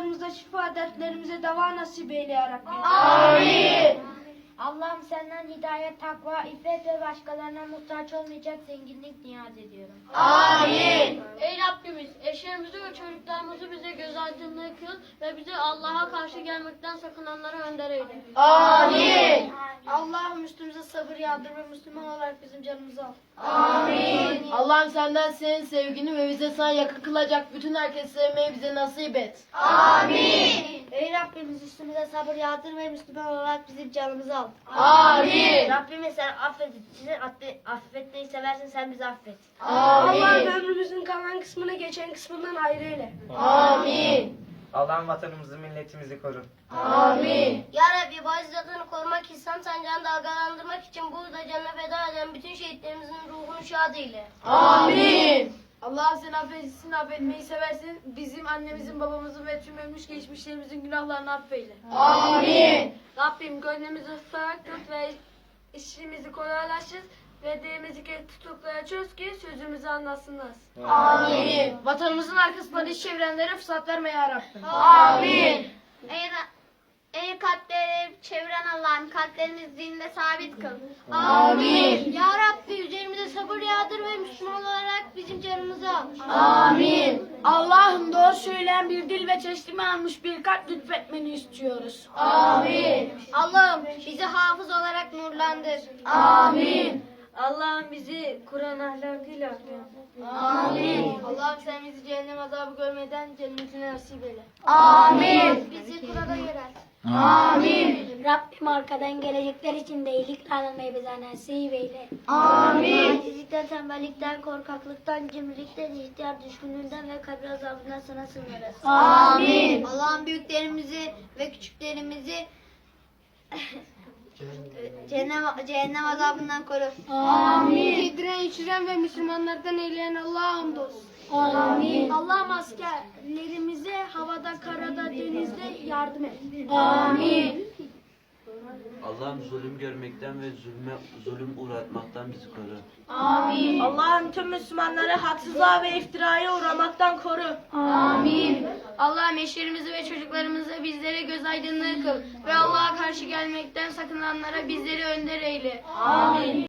hastalarımıza şifa, dertlerimize deva nasip eyle ya Rabbi. Allah'ım senden hidayet, takva, iffet ve başkalarına muhtaç olmayacak zenginlik niyaz ediyorum. Ey Rabbimiz eşlerimizi ve çocuklarımızı bize göz aydınlığı kıl ve bizi Allah'a karşı gelmekten sakınanlara önder eyle. Allah'ım üstümüze sabır yağdır ve Müslüman olarak bizim canımızı al. Allah'ım senden senin sevgini ve bize sana yakın kılacak bütün herkesi sevmeyi bize nasip et. Ey Rabbimiz üstümüze sabır yağdır ve Müslüman olarak bizim canımızı al. Amin. Rabbimiz sen affedicisin, affetmeyi seversin sen bizi affet. Allah'ım Amin. ömrümüzün kalan kısmını geçen kısmından ayrı eyle. Amin. Allah'ım vatanımızı, milletimizi koru. Amin. Ya Rabbi bu İslam sancağını dalgalandırmak için burada canına feda eden bütün şehitlerimizin ruhunu şad eyle. Amin. Allah sen affetsin, affetmeyi seversin. Bizim annemizin, babamızın ve tüm ölmüş geçmişlerimizin günahlarını affeyle. Amin. Rabbim gönlümüzü ıslak tut ve işimizi kolaylaştır ve dilimizi tutuklara çöz ki sözümüzü anlasınlar. Amin. Vatanımızın arkasından iş çevirenlere fırsat verme ya Rabbim. Amin. Ey, ey kalpleri çeviren Allah'ım kalplerimizi dinde sabit kıl. Amin. Ya Rabbi üzerimize sabır yağdır ve Müslüman olarak bizim canımızı al. Amin. Allah'ım doğru söyleyen bir dil ve çeşitimi almış bir kalp lütfetmeni istiyoruz. Amin. Allah'ım bizi hafız olarak nurlandır. Amin. Allah'ım bizi Kur'an ahlakıyla ahlak. Amin. Allah'ım sen bizi cehennem azabı görmeden cennetine nasip eyle. Amin. Bizi Kur'an'a yönelt. Amin. Rabbim arkadan gelecekler için de iyilik anılmayı bize nasip eyle. Amin. Acizlikten, tembellikten, korkaklıktan, cimrilikten, ihtiyar düşkünlüğünden ve kabir azabından sana sığınırız. Amin. Allah'ın büyüklerimizi ve küçüklerimizi cehennem, cehennem azabından koru. Amin. Yediren, içiren ve Müslümanlardan eyleyen Allah'a hamdolsun. Amin. Allah'ım askerlerimize havada, karada, denizde yardım et. Amin. Allah'ım zulüm görmekten ve zulme zulüm uğratmaktan bizi koru. Amin. Allah'ım tüm Müslümanları haksızlığa ve iftiraya uğramaktan koru. Amin. Allah'ım eşlerimizi ve çocuklarımızı bizlere göz aydınlığı kıl ve Allah'a karşı gelmekten sakınanlara bizleri önder eyle. Amin.